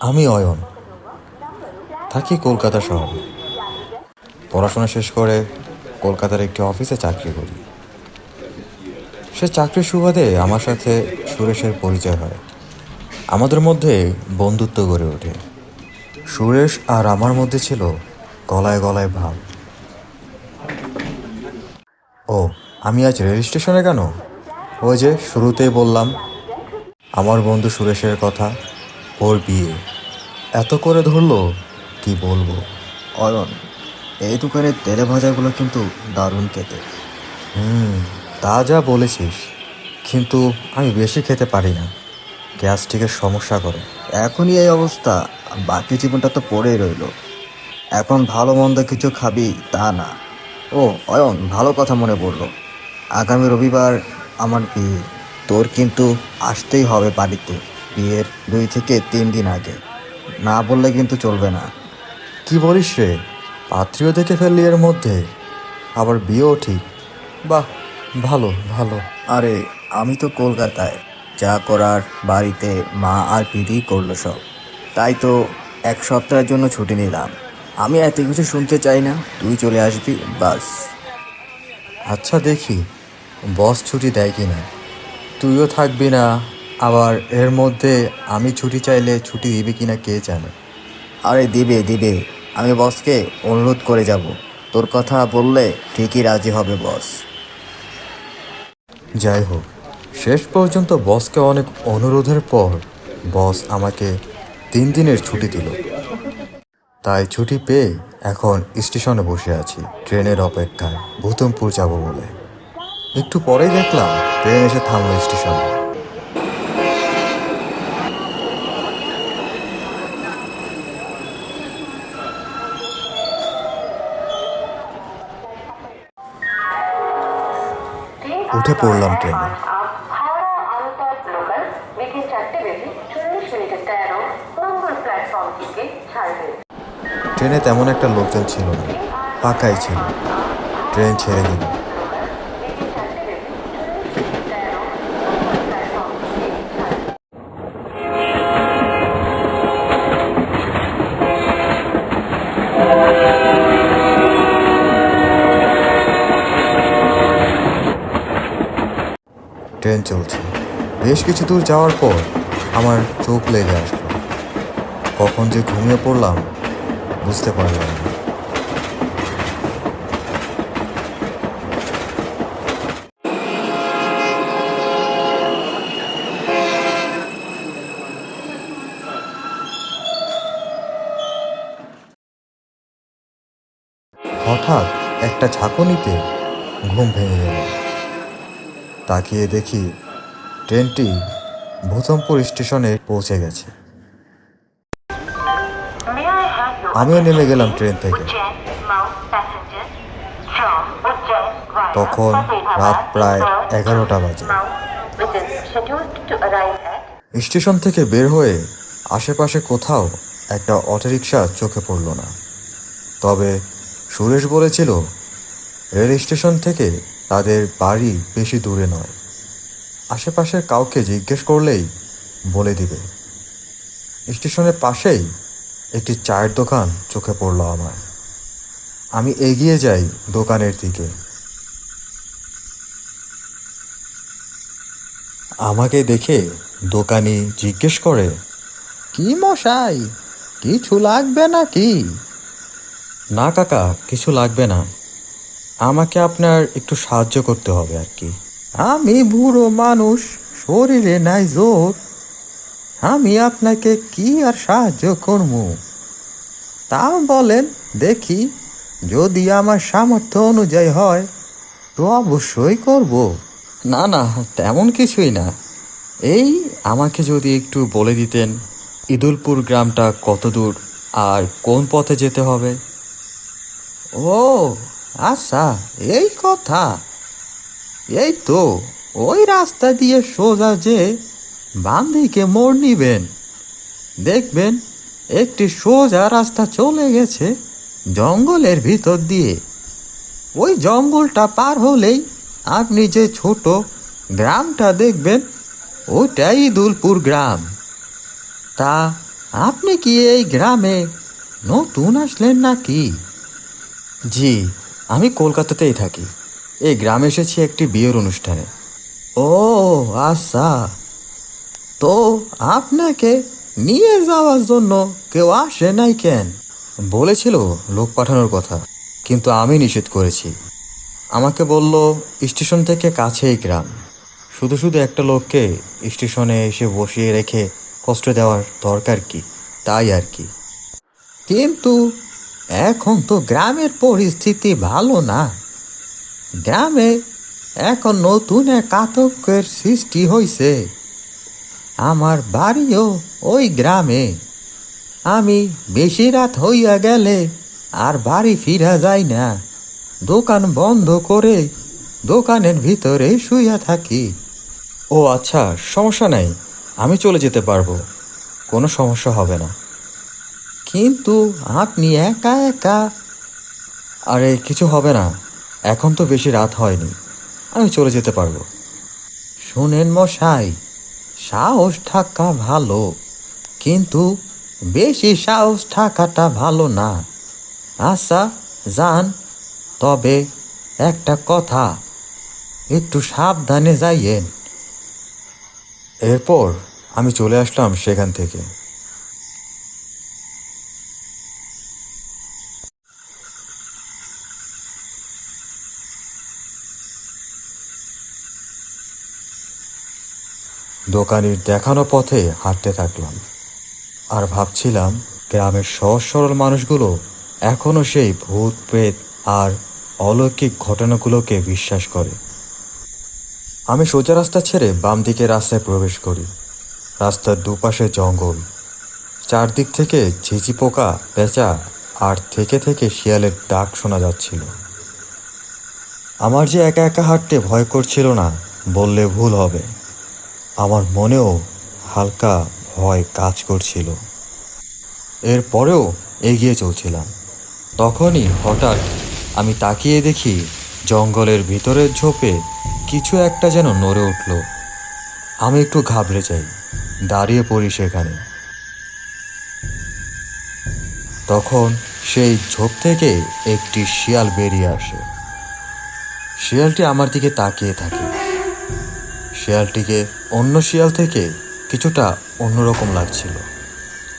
আমি অয়ন। থাকি কলকাতা শহরে। পড়াশোনা শেষ করে কলকাতার একটি অফিসে চাকরি করি। সে চাকরির সুবাদে আমার সাথে সুরেশের পরিচয় হয়। আমাদের মধ্যে বন্ধুত্ব গড়ে ওঠে। সুরেশ আর আমার মধ্যে ছিল গলায় গলায় ভাব। ও, আমি আজ রেল স্টেশনে কেন? ওই যে শুরুতেই বললাম, আমার বন্ধু সুরেশের কথা, ওর বিয়ে। এত করে ধরলো, কি বলব? অয়ন এই দোকানের তেলে ভাজাগুলো কিন্তু দারুণ খেতে। হুম। তা যা বলেছিস, কিন্তু আমি বেশি খেতে পারি না। গ্যাস্ট্রিকের সমস্যা করে। এখনই এই অবস্থা বাকি জীবনটা তো পড়েই রইল। এখন ভালো মন্দ কিছু খাবি, তা না। ও, অয়ন, ভালো কথা মনে পড়ল। আগামী রবিবার আমার বিয়ে। তোর কিন্তু আসতেই হবে বাড়িতে, বিয়ের দুই থেকে তিন দিন আগে। না বললে কিন্তু চলবে না। কি বলিস রে? পাত্রীও দেখে ফেললি এর মধ্যে। আবার বিয়েও ঠিক। বাহ ভালো ভালো। আরে আমি তো কলকাতায়। যা করার বাড়িতে মা আর পিদি করল সব। তাই তো এক সপ্তাহের জন্য ছুটি নিলাম। আমি এত কিছু শুনতে চাই না। তুই চলে আসবি বাস। আচ্ছা দেখি। বস ছুটি দেয় কি না তুইও থাকবি না। আবার এর মধ্যে আমি ছুটি চাইলে ছুটি দিবে কি না কে জানে? আরে দিবে দিবে। আমি বসকে অনুরোধ করে যাব। তোর কথা বললে ঠিকই রাজি হবে বস। যাই হোক, শেষ পর্যন্ত বসকে অনেক অনুরোধের পর বস আমাকে তিন দিনের ছুটি দিল। তাই ছুটি পেয়ে এখন স্টেশনে বসে আছি, ট্রেনের অপেক্ষায়। ভূতমপুর যাব বলে। একটু পরেই দেখলাম ট্রেন এসে থামলো স্টেশনে। প্ল্যাটফর্ম পড়লাম ট্রেনে। ট্রেনে তেমন একটা লোকজন ছিল না ফাঁকাই ছিল। ট্রেন ছেড়ে দিল। ট্রেন চলছে। বেশ কিছু দূর যাওয়ার পর আমার চোখ লেগে আসলো। কখন যে ঘুমিয়ে পড়লাম বুঝতে পারলাম না। হঠাৎ একটা ঝাঁকুনিতে ঘুম ভেঙে গেল। তাকিয়ে দেখি ট্রেনটি ভূতমপুর স্টেশনে পৌঁছে গেছে। আমিও নেমে গেলাম ট্রেন থেকে। তখন রাত প্রায় এগারোটা বাজে। স্টেশন থেকে বের হয়ে আশেপাশে কোথাও একটা অটোরিক্সা চোখে পড়ল না। তবে সুরেশ বলেছিল রেল স্টেশন থেকে তাদের বাড়ি বেশি দূরে নয়। আশেপাশের কাউকে জিজ্ঞেস করলেই বলে দিবে। স্টেশনের পাশেই একটি চায়ের দোকান চোখে পড়ল আমার। আমি এগিয়ে যাই দোকানের দিকে। আমাকে দেখে দোকানি জিজ্ঞেস করে, কি মশাই, কিছু লাগবে না কি না কাকা, কিছু লাগবে না। আমাকে আপনার একটু সাহায্য করতে হবে আর কি। আমি বুড়ো মানুষ শরীরে নাই জোর। আমি আপনাকে কি আর সাহায্য করব? তা বলেন দেখি যদি আমার সামর্থ্য অনুযায়ী হয় তো অবশ্যই করব। না না তেমন কিছুই না। এই আমাকে যদি একটু বলে দিতেন ইদুলপুর গ্রামটা কত দূর আর কোন পথে যেতে হবে? ও আচ্ছা এই কথা। এই তো, ওই রাস্তা দিয়ে সোজা যে বাম মোড় নিবেন। দেখবেন, একটি সোজা রাস্তা চলে গেছে জঙ্গলের ভিতর দিয়ে। ওই জঙ্গলটা পার হলেই আপনি যে ছোট গ্রামটা দেখবেন ওটাই দুলপুর গ্রাম। তা আপনি কি এই গ্রামে নতুন আসলেন নাকি? জি আমি কলকাতাতেই থাকি। এই গ্রামে এসেছি একটি বিয়ের অনুষ্ঠানে। ও আচ্ছা। তো আপনাকে নিয়ে যাওয়ার জন্য কেউ আসে নাই কেন? বলেছিল লোক পাঠানোর কথা, কিন্তু আমি নিষেধ করেছি। আমাকে বলল, স্টেশন থেকে কাছেই গ্রাম। শুধু শুধু একটা লোককে স্টেশনে এসে বসিয়ে রেখে কষ্ট দেওয়ার দরকার কি? তাই আর কি। কিন্তু এখন তো গ্রামের পরিস্থিতি ভালো না। গ্রামে এখন নতুন এক আতঙ্কের সৃষ্টি হয়েছে আমার বাড়িও ওই গ্রামে। আমি বেশি রাত হইয়া গেলে আর বাড়ি ফিরা যায় না। দোকান বন্ধ করে দোকানের ভিতরে শুইয়া থাকি। ও আচ্ছা সমস্যা নাই। আমি চলে যেতে পারব। কোনো সমস্যা হবে না। কিন্তু আপনি একা একা। আরে, কিছু হবে না। এখন তো বেশি রাত হয়নি। আমি চলে যেতে পারব। শুনেন মশাই, সাহস থাকা ভালো। কিন্তু বেশি সাহস থাকাটা ভালো না। আচ্ছা যান। তবে একটা কথা, একটু সাবধানে যাইয়েন। এরপর আমি চলে আসলাম সেখান থেকে। দোকানির দেখানো পথে হাঁটতে থাকলাম। আর ভাবছিলাম, গ্রামের সহজ সরল মানুষগুলো এখনও সেই ভূত, প্রেত আর অলৌকিক ঘটনাগুলোকে বিশ্বাস করে। আমি সোজা রাস্তা ছেড়ে বাম দিকে রাস্তায় প্রবেশ করি। রাস্তার দুপাশে জঙ্গল। চারদিক থেকে ঝিঝি পোকা পেঁচা আর থেকে থেকে শিয়ালের ডাক শোনা যাচ্ছিল। আমার যে একা একা হাঁটতে ভয় করছিল না, বললে ভুল হবে। আমার মনেও হালকা ভয় কাজ করছিল। এরপরেও এগিয়ে চলছিলাম। তখনই হঠাৎ আমি তাকিয়ে দেখি জঙ্গলের ভিতরের ঝোপে কিছু একটা যেন নড়ে উঠল। আমি একটু ঘাবড়ে যাই, দাঁড়িয়ে পড়ি সেখানে। তখন সেই ঝোপ থেকে একটি শিয়াল বেরিয়ে আসে। শিয়ালটি আমার দিকে তাকিয়ে থাকে। শিয়ালটিকে অন্য শিয়াল থেকে কিছুটা অন্যরকম লাগছিল।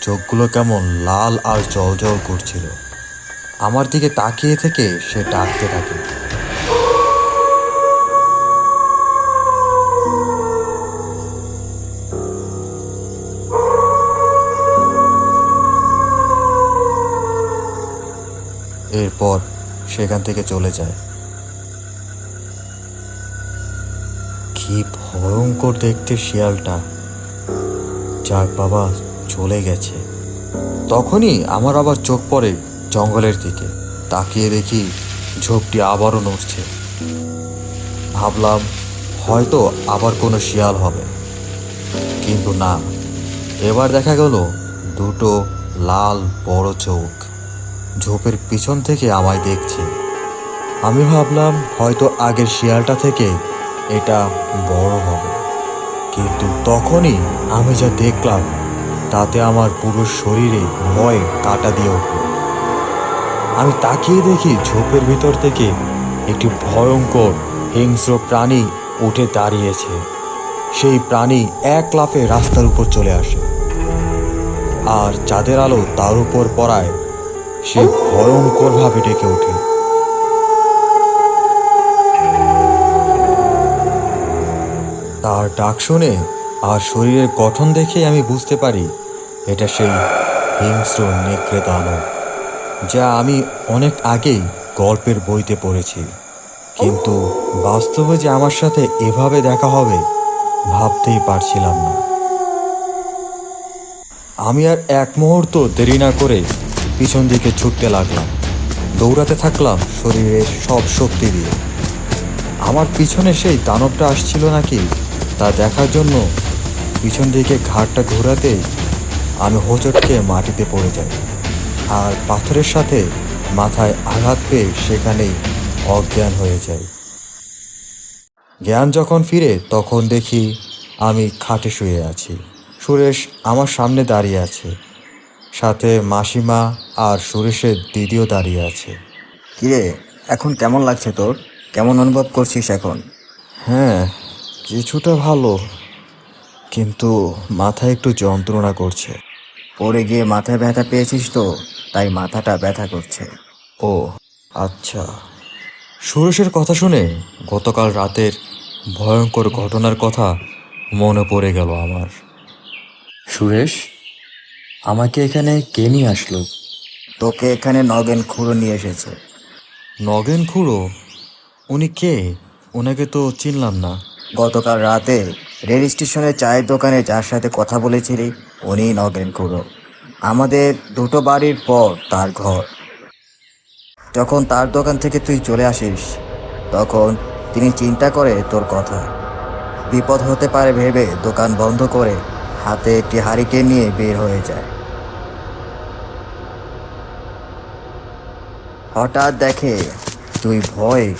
চোখগুলো কেমন লাল আর জল জল করছিল। আমার দিকে তাকিয়ে থেকে সে ডাকতে থাকে। এরপর সেখান থেকে চলে যায়। ভয়ঙ্কর দেখতে শিয়ালটা। যাক বাবা চলে গেছে। তখনই আমার আবার চোখ পড়ে জঙ্গলের দিকে। তাকিয়ে দেখি ঝোপটি আবারও নড়ছে। ভাবলাম, হয়তো আবার কোনো শিয়াল হবে। কিন্তু না। এবার দেখা গেল দুটো লাল বড় চোখ। ঝোপের পিছন থেকে আমায় দেখছে। আমি ভাবলাম, হয়তো আগের শিয়ালটা থেকে এটা বড় কিন্তু তখনই আমি যা দেখলাম, তাতে আমার পুরো শরীরে ভয় কাটা দিয়ে উঠল। আমি তাকিয়ে দেখি ঝোপের ভিতর থেকে একটি ভয়ঙ্কর হিংস্র প্রাণী উঠে দাঁড়িয়েছে। সেই প্রাণী এক লাফে রাস্তার উপর চলে আসে। আর চাঁদের আলো তার উপর পড়ায় সে ভয়ঙ্করভাবে ডেকে ওঠে। তার ডাক শুনে আর শরীরের গঠন দেখে আমি বুঝতে পারি, এটা সেই হিংস্র নেকড়ে দানব যা আমি অনেক আগেই গল্পের বইতে পড়েছি। কিন্তু বাস্তবে যে আমার সাথে এভাবে দেখা হবে, ভাবতেই পারছিলাম না। আমি আর এক মুহূর্ত দেরি না করে পিছন দিকে ছুটতে লাগলাম, দৌড়াতে থাকলাম শরীরের সব শক্তি দিয়ে। আমার পিছনে সেই দানবটা আসছিল নাকি তা দেখার জন্য পিছন দিকে ঘাটটা ঘোরাতে আমি হোঁচটকে মাটিতে পড়ে যাই। আর পাথরের সাথে মাথায় আঘাত পেয়ে সেখানেই অজ্ঞান হয়ে যাই। জ্ঞান যখন ফিরে তখন দেখি আমি খাটে শুয়ে আছি। সুরেশ আমার সামনে দাঁড়িয়ে আছে। সাথে মাসিমা আর সুরেশের দিদিও দাঁড়িয়ে আছে। কিরে এখন কেমন লাগছে তোর? কেমন অনুভব করছিস এখন? হ্যাঁ কিছুটা ভালো কিন্তু মাথায় একটু যন্ত্রণা করছে। পড়ে গিয়ে মাথায় ব্যথা পেয়েছিস তো তাই মাথাটা ব্যথা করছে। ও আচ্ছা। সুরেশের কথা শুনে গতকাল রাতের ভয়ঙ্কর ঘটনার কথা মনে পড়ে গেল আমার। সুরেশ আমাকে এখানে কে নিয়ে আসলো? তোকে এখানে নগেন খুঁড়ো নিয়ে এসেছে। নগেন খুঁড়ো? উনি কে? ওনাকে তো চিনলাম না। গতকাল রাতে রেল স্টেশনের চায়ের দোকানে যার সাথে কথা বলেছিলি, উনি নগেন খুঁড়ো। আমাদের দুটো বাড়ির পর তার ঘর। যখন তার দোকান থেকে তুই চলে আসিস, তখন তিনি চিন্তা করে তোর কথা। বিপদ হতে পারে ভেবে দোকান বন্ধ করে হাতে একটি হারিকেন নিয়ে বের হয়ে যায়। হঠাৎ দেখে তুই ভয়ে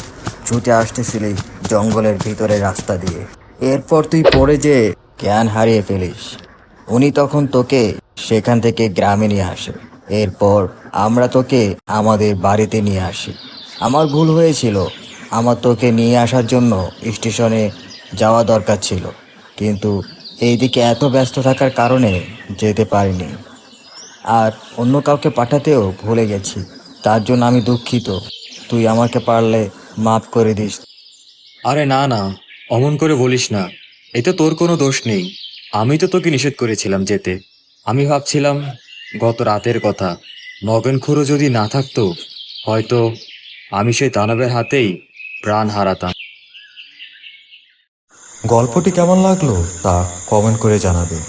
ছুটে আসতেছিলি। জঙ্গলের ভিতরে রাস্তা দিয়ে। এরপর তুই পড়ে যে জ্ঞান হারিয়ে ফেলিস। উনি তখন তোকে সেখান থেকে গ্রামে নিয়ে আসে। এরপর আমরা তোকে আমাদের বাড়িতে নিয়ে আসি। আমার ভুল হয়েছিল। আমার তোকে নিয়ে আসার জন্য স্টেশনে যাওয়া দরকার ছিল। কিন্তু এইদিকে এত ব্যস্ত থাকার কারণে যেতে পারিনি। আর অন্য কাউকে পাঠাতেও ভুলে গেছি। তার জন্য আমি দুঃখিত। তুই আমাকে পারলে মাফ করে দিস। আরে না না, অমন করে বলিস না। এতে তোর কোনো দোষ নেই। আমি তো তোকে নিষেধ করেছিলাম যেতে। আমি ভাবছিলাম, গত রাতের কথা। নগেন খুঁড়ো যদি না থাকতো, হয়তো আমি সেই দানবের হাতেই প্রাণ হারাতাম। গল্পটি কেমন লাগল তা কমেন্ট করে জানাবে।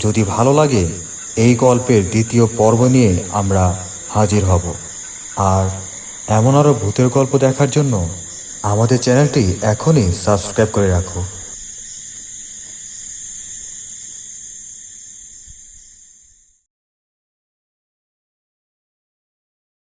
যদি ভালো লাগে, এই গল্পের দ্বিতীয় পর্ব নিয়ে আমরা হাজির হব। আর এমন আরও ভূতের গল্প দেখার জন্য আমাদের চ্যানেলটি এখনই সাবস্ক্রাইব করে রাখো।